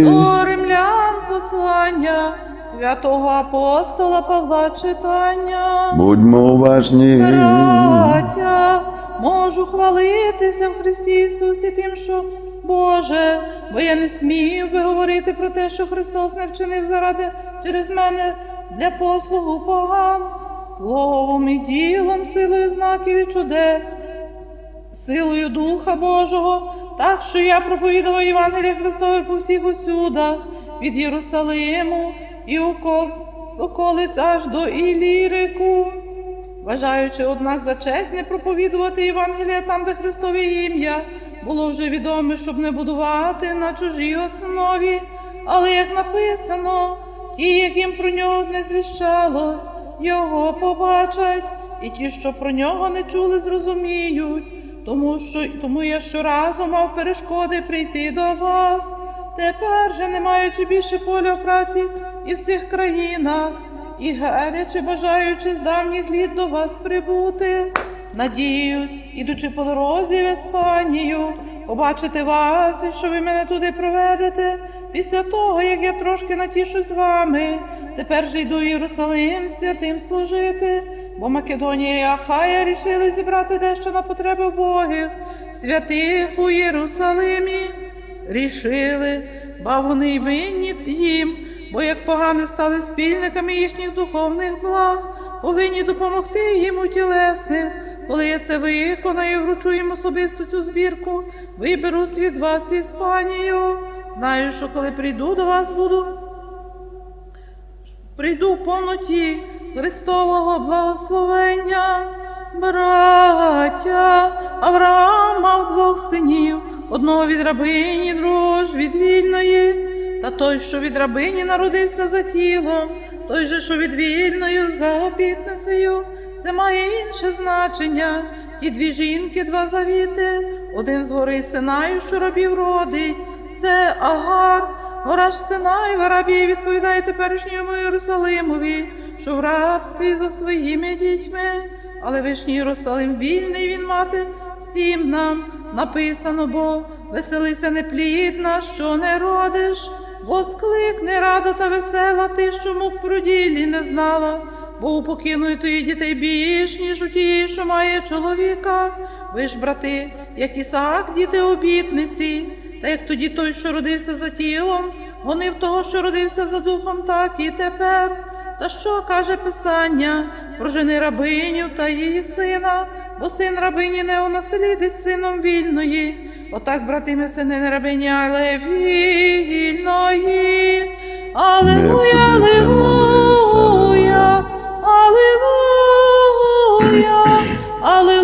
До римлян послання святого апостола Павла читання. Будьмо уважні. Браття, можу хвалитися в Христі Ісусі тим, що Боже, бо я не смів би говорити про те, що Христос не вчинив заради через мене для послугу поган, словом і ділом, силою знаків і чудес, силою Духа Божого, так що я проповідував Євангелія Христове по всіх усюдах, від Єрусалиму і окол, околиць аж до Ілірику. Вважаючи, однак, за честь не проповідувати Євангелія там, де Христове ім'я, було вже відоме, щоб не будувати на чужій основі, але як написано, ті, яким про нього не звіщалось, його побачать, і ті, що про нього не чули, зрозуміють. Тому що тому я щоразу мав перешкоди прийти до вас. Тепер же, не маючи більше поля праці і в цих країнах, і гаряче бажаючи з давніх літ до вас прибути. Надіюсь, ідучи по дорозі в Іспанію, побачити вас і що ви мене туди проведете. Після того, як я трошки натішусь вами, тепер же йду в Єрусалим святим служити, бо Македонія і Ахая рішили зібрати дещо на потреби Богих, святих у Єрусалимі. Рішили, ба вони й винні їм, бо як погани стали спільниками їхніх духовних благ, повинні допомогти їм у тілесних. Коли я це виконаю, вручу їм особисту цю збірку, виберусь від вас Іспанію. Знаю, що коли прийду до вас, буду прийду в повноті Христового благословення. Браття, Авраам мав двох синів, одного від рабині, другого ж від вільної. Та той, що від рабині народився за тілом, той же, що від вільною за обітницею, це має інше значення. Ті дві жінки, два завіти, один з гори Синаю, що рабів родить, це Агар, гора ж Синай, в Арабії відповідає теперішньому Єрусалимові, що в рабстві за своїми дітьми, але вишній Єрусалим вільний він мати всім нам написано, бо веселися неплідна, що не родиш, бо скликне рада та весела ти, що мук про ділі не знала. Бо у покинули тої дітей більш, ніж у тієї, що має чоловіка. Ви ж, брати, як Ісаак, діти обітниці, та як тоді той, що родився за тілом, гонив того, що родився за духом, так і тепер. Та що каже Писання про жени рабиню та її сина, бо син рабині не унаслідить сином вільної. Отак, братиме, сини не рабині, але вільної. Аллилуйя, аллилуйя, аллилуйя, аллилуйя.